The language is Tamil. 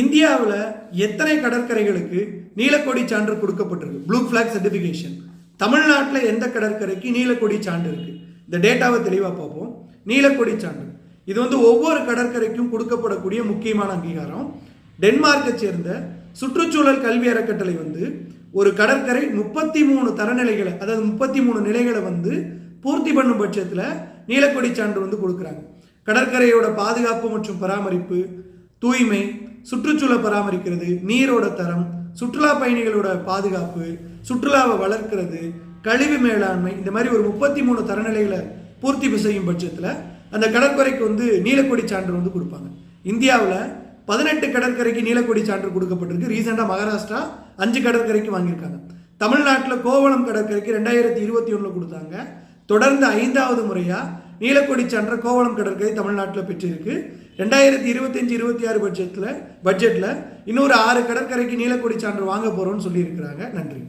இந்தியாவில் எத்தனை கடற்கரைகளுக்கு நீலக்கொடி சான்று கொடுக்கப்பட்டிருக்கு? ப்ளூ ஃபிளாக் சர்டிஃபிகேஷன் தமிழ்நாட்டில் எந்த கடற்கரைக்கு நீலக்கொடி சான்று இருக்கு? இந்த டேட்டாவை தெளிவாக பார்ப்போம். நீலக்கொடி சான்று. இது வந்து ஒவ்வொரு கடற்கரைக்கும் கொடுக்கப்படக்கூடிய முக்கியமான அங்கீகாரம். டென்மார்க்கை சேர்ந்த சுற்றுச்சூழல் கல்வி அறக்கட்டளை வந்து ஒரு கடற்கரை முப்பத்தி மூணு தரநிலைகளை அதாவது முப்பத்தி மூணு நிலைகளை வந்து பூர்த்தி பண்ணும் பட்சத்தில் நீலக்கொடி சான்று வந்து கொடுக்குறாங்க. கடற்கரையோட பாதுகாப்பு மற்றும் பராமரிப்பு தூய்மை சுற்றுச்சூழல் பராமரிக்கிறது நீரோட தரம் சுற்றுலா பயணிகளோட பாதுகாப்பு சுற்றுலாவை வளர்க்கிறது கழிவு மேலாண்மை இந்த மாதிரி ஒரு முப்பத்தி மூணு தரநிலைகளை பூர்த்தி செய்யும் பட்சத்தில் அந்த கடற்கரைக்கு வந்து நீலக்கொடி சான்று வந்து கொடுப்பாங்க. இந்தியாவில் பதினெட்டு கடற்கரைக்கு நீலக்கொடி சான்று கொடுக்கப்பட்டிருக்கு. ரீசெண்டாக மகாராஷ்டிரா அஞ்சு கடற்கரைக்கு வாங்கியிருக்காங்க. தமிழ்நாட்டில் கோவளம் கடற்கரைக்கு ரெண்டாயிரத்தி இருபத்தி ஒன்றில் கொடுத்தாங்க. தொடர்ந்து ஐந்தாவது முறையாக நீலக்கொடி சான்ற கோவளம் கடற்கரை தமிழ்நாட்டில் பெற்றிருக்கு. ரெண்டாயிரத்தி இருபத்தஞ்சு இருபத்தி ஆறு பட்ஜெட்டில் பட்ஜெட்டில் இன்னொரு ஆறு கடற்கரைக்கு நீலக்கொடி சான்று வாங்க போகிறோம்னு சொல்லியிருக்கிறாங்க. நன்றி.